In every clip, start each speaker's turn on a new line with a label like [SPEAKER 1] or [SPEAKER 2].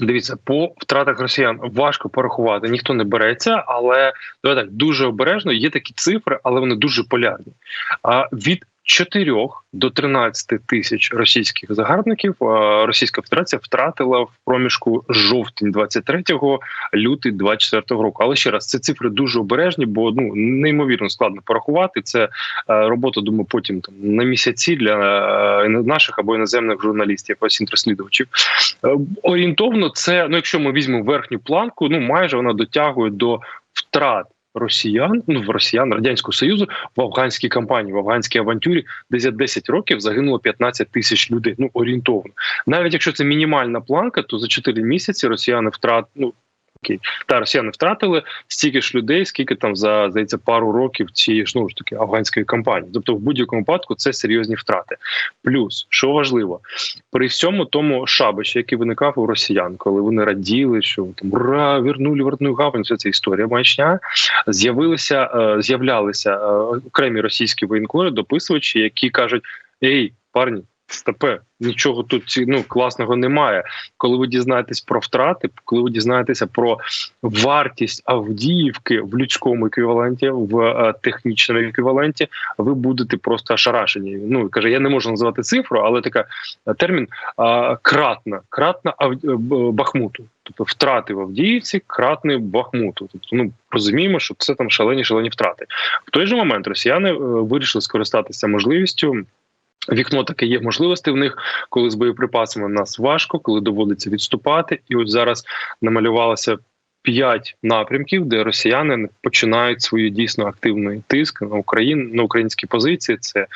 [SPEAKER 1] Дивіться, по втратах росіян важко порахувати, ніхто не береться, але давай так дуже обережно. Є такі цифри, але вони дуже полярні. А від 4 до 13 тисяч російських загарбників Російська Федерація втратила в проміжку жовтень 23-го, лютий 24-го року. Але ще раз це цифри дуже обережні, бо ну неймовірно складно порахувати. Це е, робота, думаю, потім там на місяці для е, наших або іноземних журналістів, ось розслідувачів. Е, Орієнтовно, це ну, якщо ми візьмемо верхню планку, ну майже вона дотягує до втрат. Росіян, ну в росіян радянського союзу в афганській кампанії, в афганській авантюрі, де за 10 років загинуло 15 тисяч людей. Ну орієнтовно, навіть якщо це мінімальна планка, то за 4 місяці росіяни втрат, ну та росіяни втратили стільки ж людей, скільки там за здається пару років цієї ж ну ж таки афганської кампанії. Тобто, в будь-якому випадку це серйозні втрати. Плюс що важливо, при всьому тому шабаші, який виникав у росіян, коли вони раділи, що там ура, вернули вертну гавань, вся ця історія маячня. З'явилися е, з'являлися е, окремі російські воєнкори, дописувачі, які кажуть: Ей, парні. Стопе, нічого тут ну класного немає. Коли ви дізнаєтесь про втрати, коли ви дізнаєтеся про вартість Авдіївки в людському еквіваленті, в е, технічному еквіваленті, ви будете просто ошарашені. Ну каже, я не можу називати цифру, але така е, термін кратна, кратна е, Бахмуту. Тобто втрати в Авдіївці, кратний Бахмуту. Тобто, ну розуміємо, що це там шалені шалені втрати. В той же момент росіяни вирішили скористатися можливістю. Вікно таке є можливості в них, коли з боєприпасами в нас важко, коли доводиться відступати. І от зараз намалювалося п'ять напрямків, де росіяни починають свою дійсно активний тиск на Україну на українські позиції. Це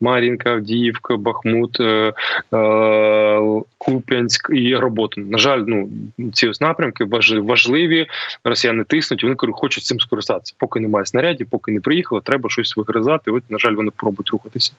[SPEAKER 1] Мар'їнка, Авдіївка, Бахмут, е, е, Куп'янськ і Роботин. На жаль, ну ці ось напрямки важ- важливі. Росіяни тиснуть. Вони хочуть цим скористатися. Поки немає снарядів, поки не приїхало, треба щось вигризати. От на жаль, вони пробують рухатися.